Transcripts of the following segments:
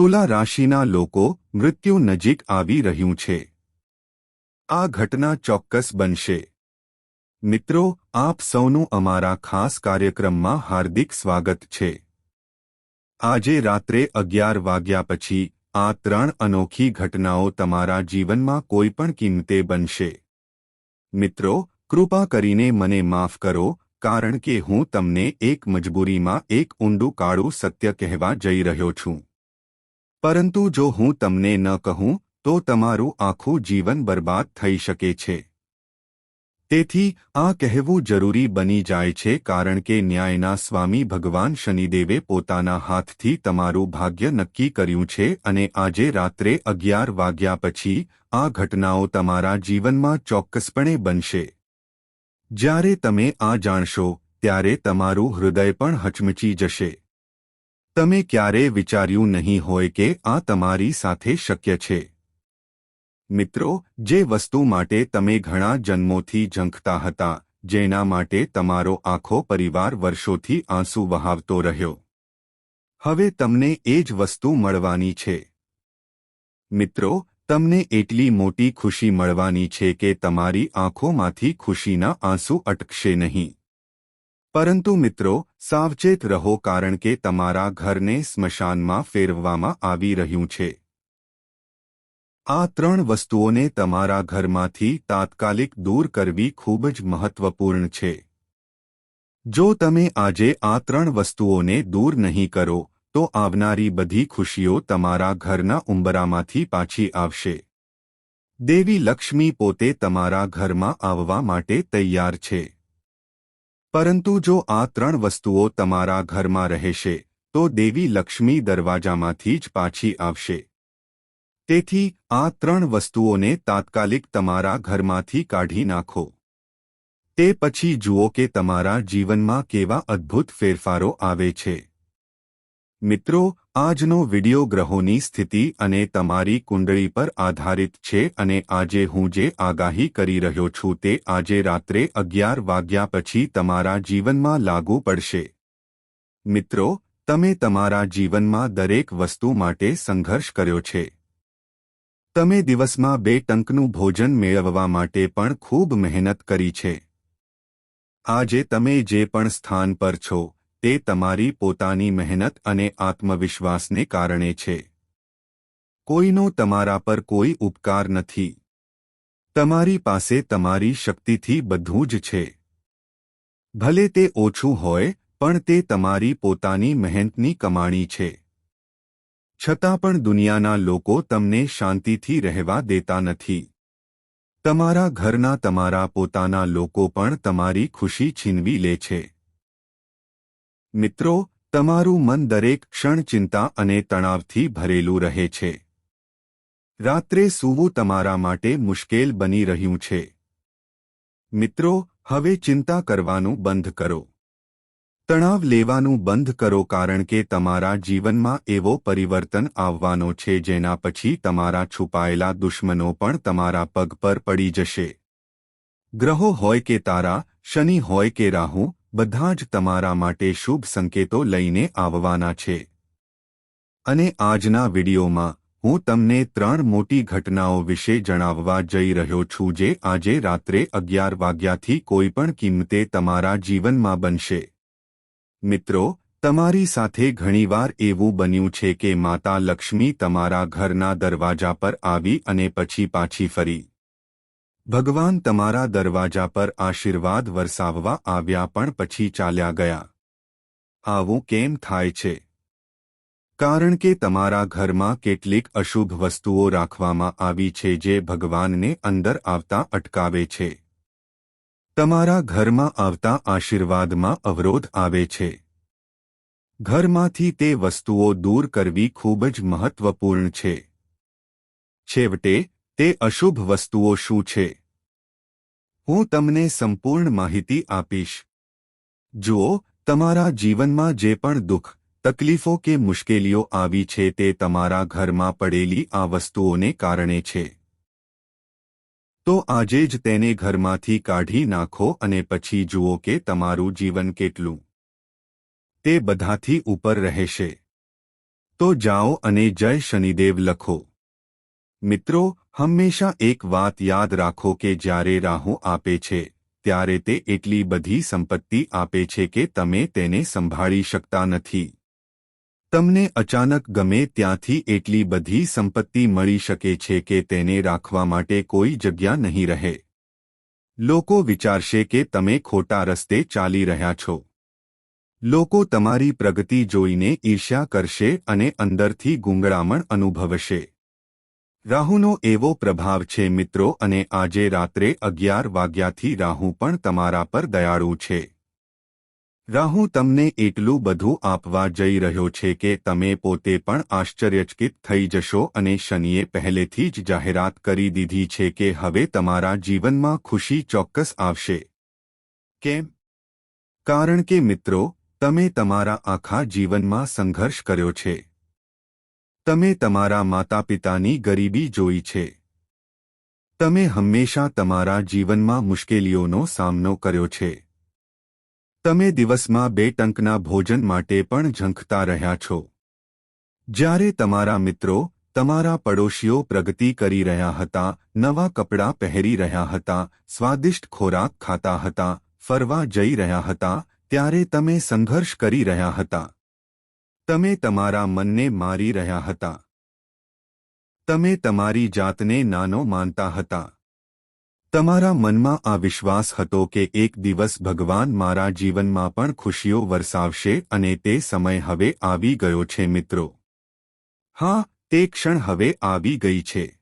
તુલા રાશિના લોકો મૃત્યુ નજીક આવી રહ્યું છે. આ ઘટના ચોક્કસ બનશે. મિત્રો, આપ સૌનું અમારા ખાસ કાર્યક્રમમાં હાર્દિક સ્વાગત છે. આજે રાત્રે અગિયાર વાગ્યા પછી આ ત્રણ અનોખી ઘટનાઓ તમારા જીવનમાં કોઈ પણ કિંમતે બનશે. મિત્રો, કૃપા કરીને મને માફ કરો, કારણ કે હું તમને એક મજબૂરીમાં એક ઊંડું કાળું સત્ય કહેવા જઈ રહ્યો છું. પરંતુ જો હું તમને ન કહું, તો તમારું આખું જીવન બરબાદ થઈ શકે છે. તેથી, આ કહેવું જરૂરી બની જાય છે કારણ કે ન્યાયના સ્વામી ભગવાન શનિદેવે પોતાના હાથથી તમારું ભાગ્ય નક્કી કર્યું છે અને આજે રાત્રે અગિયાર વાગ્યા પછી, આ ઘટનાઓ તમારા જીવનમાં ચોક્કસપણે બનશે. જ્યારે તમે આ જાણશો, ત્યારે તમારું હૃદય પણ હચમચી જશે. તમે ક્યારે વિચાર્યું નહીં હોય કે આ તમારી સાથે શક્ય છે? મિત્રો, જે વસ્તુ માટે તમે ઘણા જન્મોથી ઝંખતા હતા, જેના માટે તમારો આખો પરિવાર વર્ષોથી આંસુ વહાવતો રહ્યો. હવે તમને એ જ વસ્તુ મળવાની છે. મિત્રો, તમને એટલી મોટી ખુશી મળવાની છે કે તમારી આંખોમાંથી ખુશીના આંસુ અટકશે નહીં. પરંતુ મિત્રો, સાવચેત રહો કારણ કે તમારા ઘરને સ્મશાનમાં ફેરવવામાં આવી રહ્યું છે. આ ત્રણ વસ્તુઓને તમારા ઘરમાંથી તાત્કાલિક દૂર કરવી ખૂબ જ મહત્વપૂર્ણ છે. જો તમે આજે આ ત્રણ વસ્તુઓને દૂર નહીં કરો, તો આવનારી બધી ખુશીઓ તમારા ઘરના ઉંબરામાંથી પાછી આવશે. દેવી લક્ષ્મી પોતે તમારા ઘરમાં આવવા માટે તૈયાર છે. પરંતુ જો આ ત્રણ વસ્તુઓ તમારા ઘરમાં રહેશે, તો દેવી લક્ષ્મી દરવાજામાંથી જ પાછી આવશે. તેથી, આ ત્રણ વસ્તુઓને તાત્કાલિક તમારા ઘરમાંથી કાઢી નાખો. તે પછી જુઓ કે તમારા જીવનમાં કેવા અદ્ભુત ફેરફારો આવે છે. મિત્રો આજનો વિડિયો ગ્રહોની સ્થિતિ અને તમારી કુંડળી પર આધારિત છે અને આજે હું જે આગાહી કરી રહ્યો છું તે આજે રાત્રે અગિયાર વાગ્યા પછી તમારા જીવનમાં લાગુ પડશે. મિત્રો, તમે તમારા જીવનમાં દરેક વસ્તુ માટે સંઘર્ષ કર્યો છે. તમે દિવસમાં બે ટંકનું ભોજન મેળવવા માટે પણ ખૂબ મહેનત કરી છે. આજે તમે જે પણ સ્થાન પર છો તે તમારી પોતાની મહેનત અને આત્મવિશ્વાસને કારણે છે. કોઈનો તમારા પર કોઈ ઉપકાર નથી. તમારી પાસે તમારી શક્તિથી બધું જ છે. ભલે તે ઓછું હોય, પણ તે તમારી પોતાની મહેનતની કમાણી છે. છતાં પણ દુનિયાના લોકો તમને શાંતિથી રહેવા દેતા નથી. તમારા ઘરના તમારા પોતાના લોકો પણ તમારી ખુશી છીનવી લે છે. મિત્રો, તમારું મન દરેક ક્ષણ ચિંતા અને તણાવથી ભરેલું રહે છે. રાત્રે સૂવું તમારા માટે મુશ્કેલ બની રહ્યું છે. મિત્રો, હવે ચિંતા કરવાનું બંધ કરો. તણાવ લેવાનું બંધ કરો કારણ કે તમારા જીવનમાં એવો પરિવર્તન આવવાનો છે જેના પછી તમારા છુપાયેલા દુશ્મનો પણ તમારા પગ પર પડી જશે. ગ્રહો હોય કે તારા, શનિ હોય કે રાહુ બધા જ તમારા માટે શુભ સંકેતો લઈને આવવાના છે. અને આજના વિડીયોમાં હું તમને ત્રણ મોટી ઘટનાઓ વિશે જણાવવા જઈ રહ્યો છું જે આજે રાત્રે અગિયાર વાગ્યાથી કોઈપણ કિંમતે તમારા જીવનમાં બનશે. મિત્રો, તમારી સાથે ઘણીવાર એવું બન્યું છે કે માતા લક્ષ્મી તમારા ઘરના દરવાજા પર આવી અને પછી પાછી ફરી. ભગવાન તમારા દરવાજા પર આશીર્વાદ વરસાવવા આવ્યા પણ પછી ચાલ્યા ગયા. આવું કેમ થાય છે? કારણ કે તમારા ઘરમાં કેટલીક અશુભ વસ્તુઓ રાખવામાં આવી છે જે ભગવાનને અંદર આવતા અટકાવે છે. તમારા ઘરમાં આવતા આશીર્વાદમાં અવરોધ આવે છે. ઘરમાંથી તે વસ્તુઓ દૂર કરવી ખૂબ જ મહત્વપૂર્ણ છે. છેવટે, તે અશુભ વસ્તુઓ શું છે? હું તમને સંપૂર્ણ માહિતી આપીશ. જુઓ તમારા જીવનમાં જે પણ દુઃખ, તકલીફો કે મુશ્કેલીઓ આવી છે તે તમારા ઘરમાં પડેલી આ વસ્તુઓને કારણે છે. તો આજે જ તેને ઘરમાંથી કાઢી નાખો અને પછી જુઓ કે તમારું જીવન કેટલું તે બધાથી ઉપર રહેશે. તો જાઓ અને જય શનિદેવ લખો. મિત્રો હંમેશા એક વાત યાદ રાખો કે જ્યારે રાહુ આપે છે, ત્યારે તે એટલી બધી સંપત્તિ આપે છે કે તમે તેને સંભાળી શકતા નથી. તમને અચાનક ગમે ત્યાંથી એટલી બધી સંપત્તિ મળી શકે છે કે તેને રાખવા માટે કોઈ જગ્યા નહીં રહે. લોકો વિચારશે કે તમે ખોટા રસ્તે ચાલી રહ્યા છો. લોકો તમારી પ્રગતિ જોઈને ઈર્ષ્યા કરશે અને અંદરથી ગુંગળામણ અનુભવશે. રાહુનો એવો પ્રભાવ છે, મિત્રો, અને આજે રાત્રે અગિયાર વાગ્યાથી રાહુ પણ તમારા પર દયાળુ છે. રાહુ તમને એટલું બધું આપવા જઈ રહ્યો છે કે તમે પોતે પણ આશ્ચર્યચકિત થઈ જશો અને શનિએ પહેલેથી જ જાહેરાત કરી દીધી છે કે હવે તમારા જીવનમાં ખુશી ચોક્કસ આવશે. કેમ? કારણ કે, મિત્રો, તમે તમારા આખા જીવનમાં સંઘર્ષ કર્યો છે. તમે તમારા માતા પિતાની ગરીબી જોઈ છે. તમે હંમેશા તમારા જીવનમાં મુશ્કેલીઓનો સામનો કર્યો છે. તમે દિવસમાં બે ટંકના ભોજન માટે પણ ઝંખતા રહ્યા છો. જ્યારે તમારા મિત્રો તમારા પડોશીઓ પ્રગતિ કરી રહ્યા હતા, નવા કપડાં પહેરી રહ્યા હતા, સ્વાદિષ્ટ ખોરાક ખાતા હતા, ફરવા જઈ રહ્યા હતા, ત્યારે તમે સંઘર્ષ કરી રહ્યા હતા. તમે તમારા મનને મારી રહ્યા હતા. તમે તમારી જાતને નાનો માનતા હતા. તમારા મનમાં આ વિશ્વાસ હતો કે એક દિવસ ભગવાન મારા જીવનમાં પણ ખુશીઓ વરસાવશે અને તે સમય હવે આવી ગયો છે મિત્રો. હા, તે ક્ષણ હવે આવી ગઈ છે.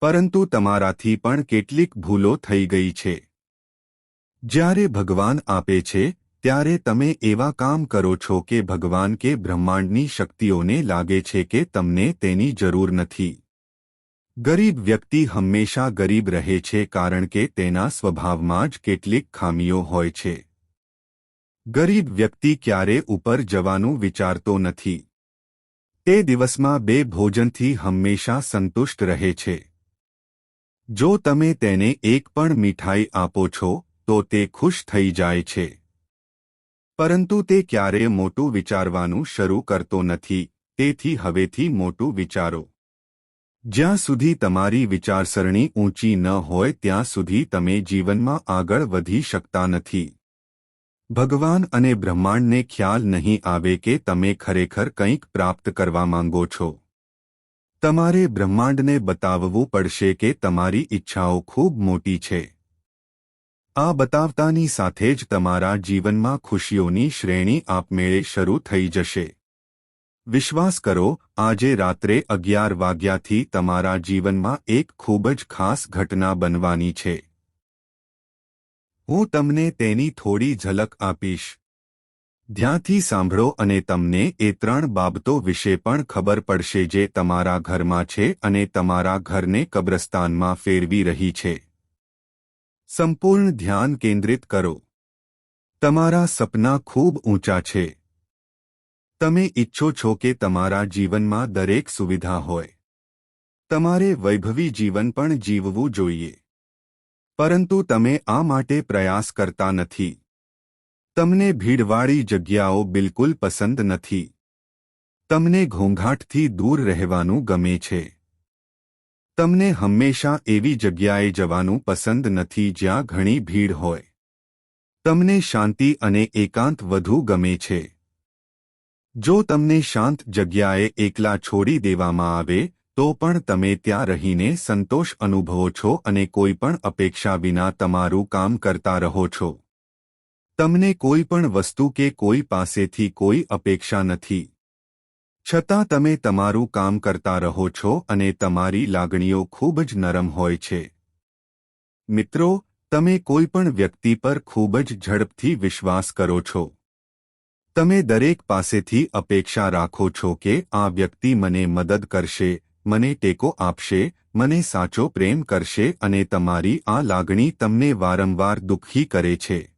પરંતુ તમારાથી પણ કેટલીક ભૂલો થઈ ગઈ છે. જ્યારે ભગવાન આપે છે ત્યારે તમે એવા કામ કરો છો કે ભગવાન કે બ્રહ્માંડની શક્તિઓને લાગે છે કે તમને તેની જરૂર નથી. ગરીબ વ્યક્તિ હંમેશા ગરીબ રહે છે કારણ કે તેના સ્વભાવમાં જ કેટલીક ખામીઓ હોય છે. ગરીબ વ્યક્તિ ક્યારે ઉપર જવાનું વિચારતો નથી. તે દિવસમાં બે ભોજનથી હંમેશા સંતુષ્ટ રહે છે. જો તમે તેને એક પણ મીઠાઈ આપો છો, તો તે ખુશ થઈ જાય છે. પરંતુ તે ક્યારેય મોટું વિચારવાનું શરૂ કરતો નથી, તેથી હવેથી મોટું વિચારો. જ્યાં સુધી તમારી વિચારસરણી ઊંચી ન હોય ત્યાં સુધી તમે જીવનમાં આગળ વધી શકતા નથી. ભગવાન અને બ્રહ્માંડને ખ્યાલ નહીં આવે કે તમે ખરેખર કંઈક પ્રાપ્ત કરવા માંગો છો. તમારે બ્રહ્માંડને બતાવવું પડશે કે તમારી ઈચ્છાઓ ખૂબ મોટી છે. આ બતાવતાની સાથે જ તમારા જીવનમાં ખુશીઓની શ્રેણી આપમેળે શરૂ થઈ જશે. વિશ્વાસ કરો, આજે રાત્રે અગિયાર વાગ્યાથી તમારા જીવનમાં એક ખૂબ જ ખાસ ઘટના બનવાની છે. હું તમને તેની થોડી ઝલક આપીશ. ધ્યાનથી સાંભળો અને તમને એ ત્રણ બાબતો વિશે પણ ખબર પડશે જે તમારા ઘરમાં છે અને તમારા ઘરને કબ્રસ્તાનમાં ફેરવી રહી છે. સંપૂર્ણ ધ્યાન કેન્દ્રિત કરો તમારા સપના ખૂબ ઊંચા છે તમે ઇચ્છો છો કે તમારા જીવનમાં દરેક સુવિધા હોય તમારે વૈભવી જીવન પણ જીવવું જોઈએ પરંતુ તમે આ માટે પ્રયાસ કરતા નથી તમને ભીડવાળી જગ્યાઓ બિલકુલ પસંદ નથી તમને ઘોંઘાટથી દૂર રહેવાનું ગમે છે તમને હંમેશા એવી જગ્યાએ જવાનું પસંદ નથી જ્યાં ઘણી ભીડ હોય. તમને શાંતિ અને એકાંત વધુ ગમે છે. જો તમને શાંત જગ્યાએ એકલા છોડી દેવામાં આવે, તો પણ તમે ત્યાં રહીને સંતોષ અનુભવો છો અને કોઈ પણ અપેક્ષા વિના તમારું કામ કરતા રહો છો. તમને કોઈ પણ વસ્તુ કે કોઈ પાસેથી કોઈ અપેક્ષા નથી. છતાં તમે તમારું કામ કરતા રહો છો અને તમારી લાગણીઓ ખૂબ જ નરમ હોય છે. મિત્રો, તમે કોઈ પણ વ્યક્તિ પર ખૂબ જ ઝડપથી વિશ્વાસ કરો છો. તમે દરેક પાસેથી અપેક્ષા રાખો છો કે આ વ્યક્તિ મને મદદ કરશે, મને ટેકો આપશે, મને સાચો પ્રેમ કરશે અને તમારી આ લાગણી તમને વારંવાર દુઃખી કરે છે.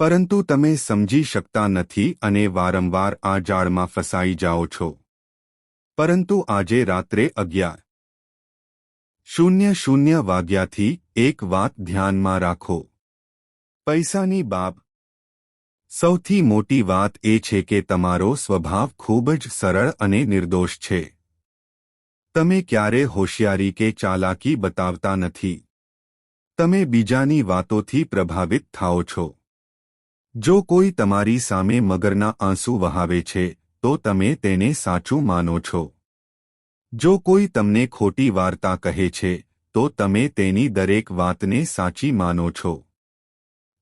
પરંતુ તમે સમજી શકતા નથી અને વારંવાર આ જાળમાં ફસાઈ જાઓ છો. પરંતુ આજે રાત્રે અગિયાર. શૂન્ય શૂન્ય વાગ્યાથી એક વાત ધ્યાનમાં રાખો. પૈસાની બાબ. સૌથી મોટી વાત એ છે કે તમારો સ્વભાવ ખૂબ જ સરળ અને નિર્દોષ છે. તમે ક્યારે હોશિયારી કે ચાલાકી બતાવતા નથી. તમે બીજાની વાતોથી પ્રભાવિત થાઓ છો. જો કોઈ તમારી સામે મગરના આંસુ વહાવે છે, તો તમે તેને સાચું માનો છો. જો કોઈ તમને ખોટી વાર્તા કહે છે, તો તમે તેની દરેક વાતને સાચી માનો છો.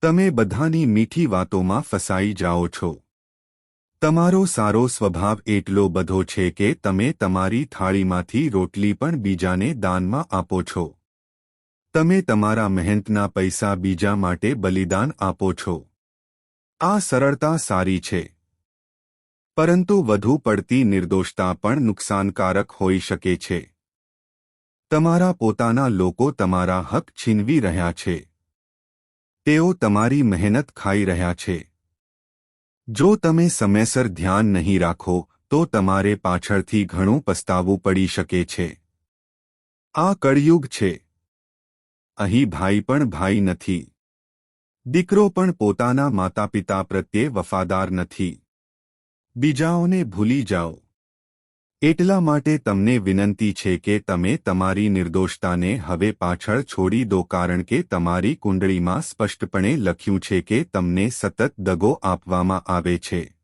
તમે બધાની મીઠી વાતોમાં ફસાઈ જાઓ છો. તમારો સારો સ્વભાવ એટલો બધો છે કે તમે તમારી થાળીમાંથી રોટલી પણ બીજાને દાનમાં આપો છો. તમે તમારા મહેનતના પૈસા બીજા માટે બલિદાન આપો છો. આ સરળતા સારી છે. પરંતુ વધુ પડતી નિર્દોષતા પણ નુકસાનકારક હોઈ શકે છે. તમારા પોતાના લોકો તમારા હક છીનવી રહ્યા છે. તેઓ તમારી મહેનત ખાઈ રહ્યા છે. જો તમે સમયસર ધ્યાન નહીં રાખો, તો તમારે પાછળથી ઘણું પસ્તાવવું પડી શકે છે. આ કળયુગ છે. અહીં ભાઈ પણ ભાઈ નથી. દીકરો પણ પોતાના માતાપિતા પ્રત્યે વફાદાર નથી. બીજાઓને ભૂલી જાઓ. એટલા માટે તમને વિનંતી છે કે તમે તમારી નિર્દોષતાને હવે પાછળ છોડી દો કારણ કે તમારી કુંડળીમાં સ્પષ્ટપણે લખ્યું છે કે તમને સતત દગો આપવામાં આવે છે.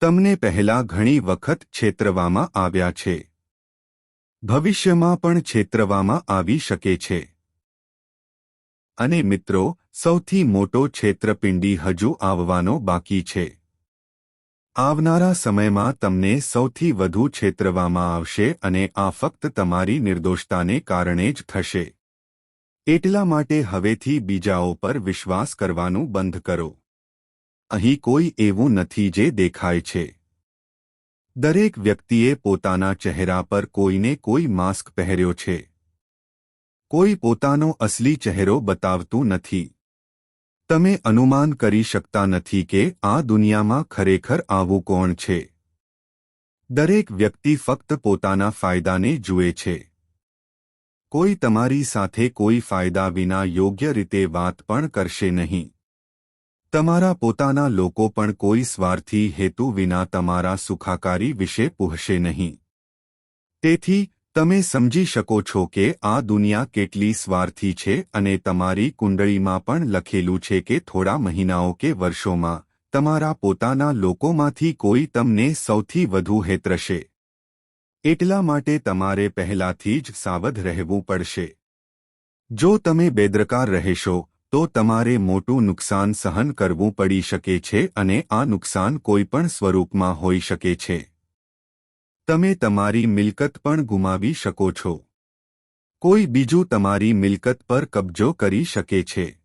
તમને પહેલા ઘણી વખત છેતરવામાં આવ્યા છે. ભવિષ્યમાં પણ છેતરવામાં આવી શકે છે. અને મિત્રો સૌથી મોટો છેતરપિંડી હજુ આવવાનો બાકી છે. આવનારા સમયમાં તમને સૌથી વધુ છેતરવામાં આવશે અને આ ફક્ત તમારી નિર્દોષતાને કારણે જ થશે. એટલા માટે હવેથી બીજાઓ પર વિશ્વાસ કરવાનું બંધ કરો. અહીં કોઈ એવું નથી જે દેખાય છે. દરેક વ્યક્તિએ પોતાના ચહેરા પર કોઈને કોઈ માસ્ક પહેર્યો છે. કોઈ પોતાનો અસલી ચહેરો બતાવતું નથી. તમે અનુમાન કરી શકતા નથી કે આ દુનિયામાં ખરેખર આવું કોણ છે. દરેક વ્યક્તિ ફક્ત પોતાના ફાયદાને જુએ છે. કોઈ તમારી સાથે કોઈ ફાયદા વિના યોગ્ય રીતે વાત પણ કરશે નહીં. તમારા પોતાના લોકો પણ કોઈ સ્વાર્થી હેતુ વિના તમારા સુખાકારી વિશે પૂછશે નહીં. તેથી તમે સમજી શકો છો કે આ દુનિયા કેટલી સ્વાર્થી છે અને તમારી કુંડળીમાં પણ લખેલું છે કે થોડા મહિનાઓ કે વર્ષોમાં તમારા પોતાના લોકોમાંથી કોઈ તમને સૌથી વધુ હેતરશે એટલા માટે તમારે પહેલાથી જ સાવધ રહેવું પડશે. જો તમે બેદરકાર રહેશો, તો તમારે મોટું નુકસાન સહન કરવું પડી શકે છે અને આ નુકસાન કોઈપણ સ્વરૂપમાં હોઈ શકે છે. તમે તમારી મિલકત પણ ગુમાવી શકો છો. કોઈ બીજું તમારી મિલકત પર કબજો કરી શકે છે.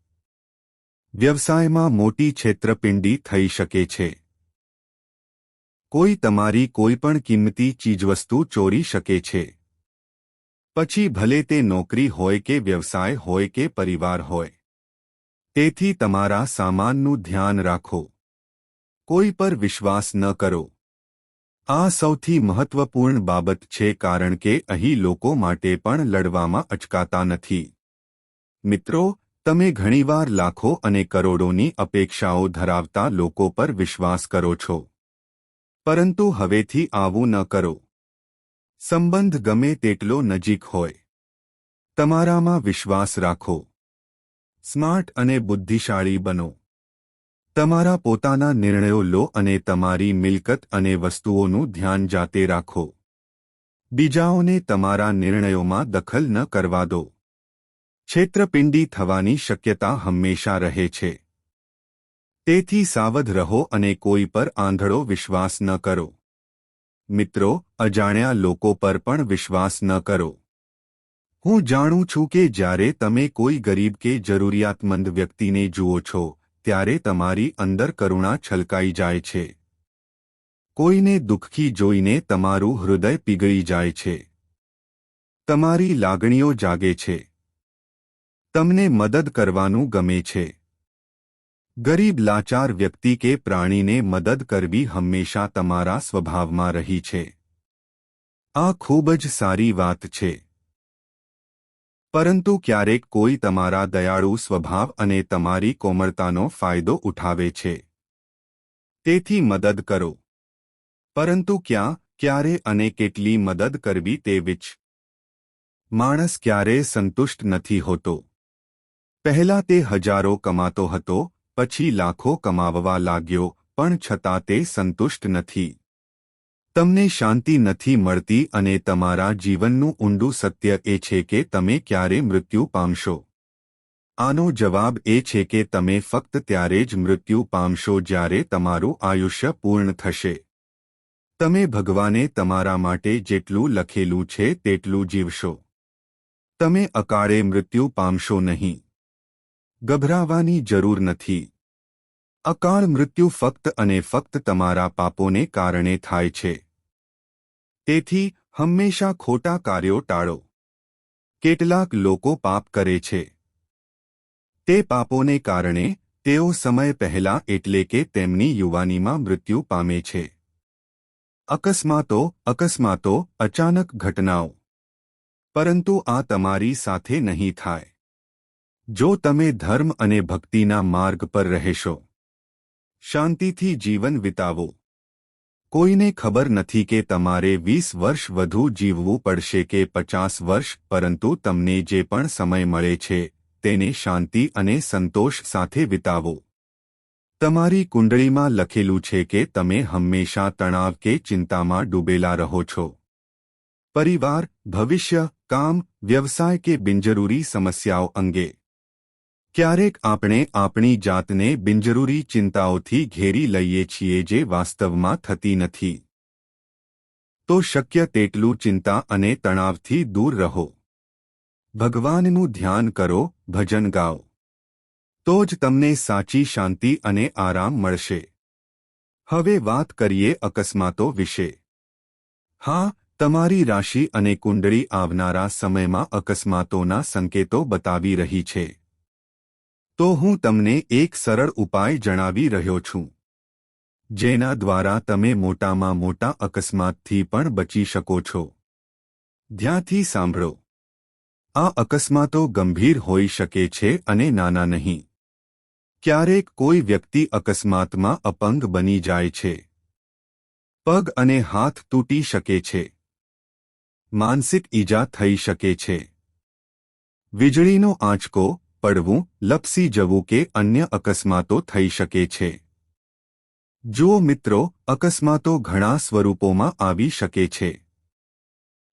વ્યવસાયમાં મોટી છેતરપિંડી થઈ શકે છે. કોઈ તમારી કોઈપણ કિંમતી ચીજવસ્તુ ચોરી શકે છે. પછી ભલે તે નોકરી હોય કે વ્યવસાય હોય કે પરિવાર હોય. તેથી તમારા સામાનનું ધ્યાન રાખો. કોઈ પર વિશ્વાસ ન કરો. આ સૌથી મહત્વપૂર્ણ બાબત છે કારણ કે અહીં લોકો માટે પણ લડવામાં અચકાતા નથી. મિત્રો, તમે ઘણીવાર લાખો અને કરોડોની અપેક્ષાઓ ધરાવતા લોકો પર વિશ્વાસ કરો છો. પરંતુ હવેથી આવું ન કરો. સંબંધ ગમે તેટલો નજીક હોય. તમારામાં વિશ્વાસ રાખો. સ્માર્ટ અને બુદ્ધિશાળી બનો. તમારા પોતાના નિર્ણયો લો અને તમારી મિલકત અને વસ્તુઓનું ધ્યાન જાતે રાખો. બીજાઓને તમારા નિર્ણયોમાં દખલ ન કરવા દો. છેત્રપિંડી થવાની શક્યતા હંમેશા રહે છે. તેથી સાવધ રહો અને કોઈ પર આંધળો વિશ્વાસ ન કરો. મિત્રો, અજાણ્યા લોકો પર પણ વિશ્વાસ ન કરો. હું જાણું છું કે જ્યારે તમે કોઈ ગરીબ કે જરૂરિયાતમંદ વ્યક્તિને જુઓ છો ત્યારે તમારી અંદર કરુણા છલકાઈ જાય છે. કોઈને દુઃખી જોઈને તમારું હૃદય પીગળી જાય છે. તમારી લાગણીઓ જાગે છે. તમને મદદ કરવાનું ગમે છે. ગરીબ લાચાર વ્યક્તિ કે પ્રાણીને મદદ કરવી હંમેશા તમારા સ્વભાવમાં રહી છે. આ ખૂબ જ સારી વાત છે. પરંતુ ક્યારેક કોઈ તમારા દયાળુ સ્વભાવ અને તમારી કોમળતાનો ફાયદો ઉઠાવે છે. તેથી મદદ કરો. પરંતુ ક્યાં, ક્યારે અને કેટલી મદદ કરવી તે વિચ. માણસ ક્યારેય સંતુષ્ટ નથી હોતો. પહેલા તે હજારો કમાતો હતો, પછી લાખો કમાવવા લાગ્યો, પણ છતાં તે સંતુષ્ટ નથી. તમને શાંતિ નથી મળતી અને તમારા જીવનનું ઊંડું સત્ય એ છે કે તમે ક્યારે મૃત્યુ પામશો. આનો જવાબ એ છે કે તમે ફક્ત ત્યારે જ મૃત્યુ પામશો જ્યારે તમારું આયુષ્ય પૂર્ણ થશે. તમે ભગવાને તમારા માટે જેટલું લખેલું છે તેટલું જીવશો. તમે અકાળે મૃત્યુ પામશો નહીં. ગભરાવાની જરૂર નથી. અકાળ મૃત્યુ ફક્ત અને ફક્ત તમારા પાપોને કારણે થાય છે. તેથી, હંમેશા ખોટા કાર્યો ટાળો. કેટલાક લોકો પાપ કરે છે. તે પાપોને કારણે, તેઓ સમય પહેલા એટલે કે તેમની યુવાનીમાં મૃત્યુ પામે છે. અકસ્માતો અકસ્માતો, અચાનક ઘટનાઓ. પરંતુ આ તમારી સાથે નહીં થાય. જો તમે ધર્મ અને ભક્તિના માર્ગ પર રહેશો શાંતિથી જીવન વિતાવો. કોઈને ખબર નથી કે તમારે વીસ વર્ષ વધુ જીવવું પડશે કે પચાસ વર્ષ, પરંતુ તમને જે પણ સમય મળે છે, તેને શાંતિ અને સંતોષ સાથે વિતાવો. તમારી કુંડળીમાં લખેલું છે કે તમે હંમેશા તણાવ કે ચિંતામાં ડૂબેલા રહો છો. પરિવાર, ભવિષ્ય, કામ, વ્યવસાય કે બિનજરૂરી સમસ્યાઓ અંગે ક્યારેક આપણે આપણી જાતને બિનજરૂરી ચિંતાઓથી ઘેરી લઈએ છીએ જે વાસ્તવમાં થતી નથી. તો શક્ય તેટલું ચિંતા અને તણાવથી દૂર રહો. ભગવાનનું ધ્યાન કરો, ભજન ગાઓ. તો જ તમને સાચી શાંતિ અને આરામ મળશે. હવે વાત કરીએ અકસ્માતો વિશે. હા, તમારી રાશિ અને કુંડળી આવનારા સમયમાં અકસ્માતોના સંકેતો બતાવી રહી છે. તો હું તમને એક સરળ ઉપાય જણાવી રહ્યો છું. જેના દ્વારા તમે મોટામાં મોટા અકસ્માતથી પણ બચી શકો છો. ધ્યાનથી સાંભળો. આ અકસ્માતો ગંભીર હોઈ શકે છે અને નાના નહીં. ક્યારેક કોઈ વ્યક્તિ અકસ્માતમાં અપંગ બની જાય છે. પગ અને હાથ તૂટી શકે છે. માનસિક ઈજા થઈ શકે છે. વીજળીનો આંચકો પડવું લપસી જવું કે અન્ય અકસ્માતો થઈ શકે છે. જુઓ મિત્રો, અકસ્માતો ઘણા સ્વરૂપોમાં આવી શકે છે.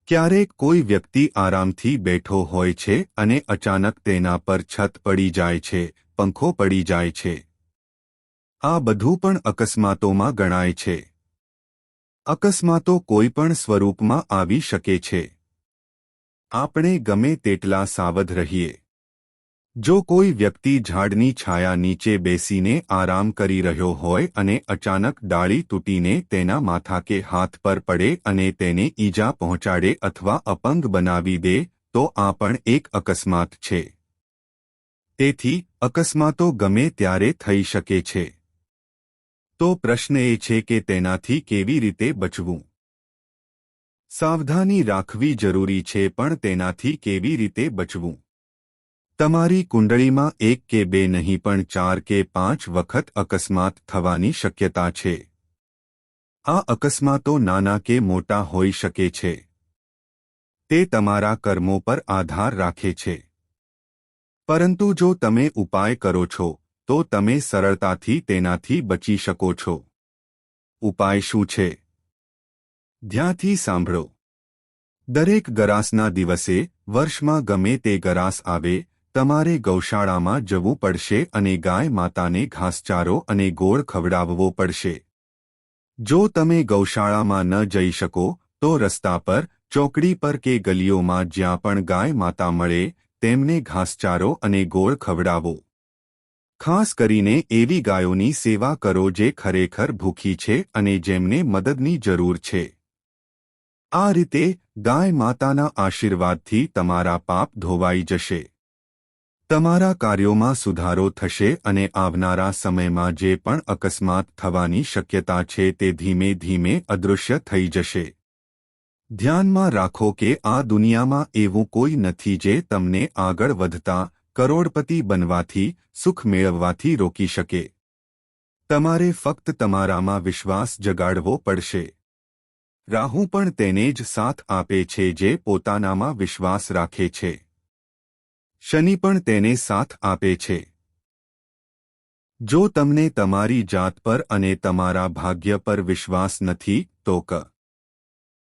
ક્યારેક કોઈ વ્યક્તિ આરામથી બેઠો હોય છે અને અચાનક તેના પર છત પડી જાય છે, પંખો પડી જાય છે. આ બધું પણ અકસ્માતોમાં ગણાય છે. અકસ્માતો કોઈ પણ સ્વરૂપમાં આવી શકે છે. આપણે ગમે તેટલા સાવધ રહીએ. જો કોઈ વ્યક્તિ ઝાડની છાયા નીચે બેસીને આરામ કરી રહ્યો હોય અને અચાનક ડાળી તૂટીને તેના માથા કે હાથ પર પડે અને તેને ઈજા પહોંચાડે અથવા અપંગ બનાવી દે, તો આ પણ એક અકસ્માત છે. તેથી, અકસ્માતો ગમે ત્યારે થઈ શકે છે. તો પ્રશ્ન એ છે કે તેનાથી કેવી રીતે બચવું? સાવધાની રાખવી જરૂરી છે પણ તેનાથી કેવી રીતે બચવું? તમારી કુંડળીમાં એક કે બે નહીં પણ ચાર કે પાંચ વખત અકસ્માત થવાની શક્યતા છે. આ અકસ્માતો નાના કે મોટા હોઈ શકે છે. તે તમારા કર્મો પર આધાર રાખે છે. પરંતુ જો તમે ઉપાય કરો છો, તો તમે સરળતાથી તેનાથી બચી શકો છો. ઉપાય શું છે? ધ્યાનથી સાંભળો. દરેક ગરાસના દિવસે, વર્ષમાં ગમે તે ગરાસ આવે તમારે ગૌશાળામાં જવું પડશે અને ગાય માતાને ઘાસચારો અને ગોળ ખવડાવવો પડશે. જો તમે ગૌશાળામાં ન જઈ શકો, તો રસ્તા પર, ચોકડી પર કે ગલીઓમાં જ્યાં પણ ગાય માતા મળે, તેમને ઘાસચારો અને ગોળ ખવડાવો. ખાસ કરીને એવી ગાયોની સેવા કરો જે ખરેખર ભૂખી છે અને જેમને મદદની જરૂર છે. આ રીતે ગાય માતાના આશીર્વાદથી તમારા પાપ ધોવાઈ જશે. તમારા કાર્યોમાં સુધારો થશે અને આવનારા સમયમાં જે પણ અકસ્માત થવાની શક્યતા છે તે ધીમે ધીમે અદૃશ્ય થઈ જશે. ધ્યાનમાં રાખો કે આ દુનિયામાં એવું કોઈ નથી જે તમને આગળ વધતા, કરોડપતિ બનવાથી, સુખ મેળવવાથી રોકી શકે. તમારે ફક્ત તમારામાં વિશ્વાસ જગાડવો પડશે. રાહુ પણ તેને જ સાથ આપે છે જે પોતાનામાં વિશ્વાસ રાખે છે. શનિ પણ તેને સાથ આપે છે. જો તમને તમારી જાત પર અને તમારા ભાગ્ય પર વિશ્વાસ નથી, તો ક.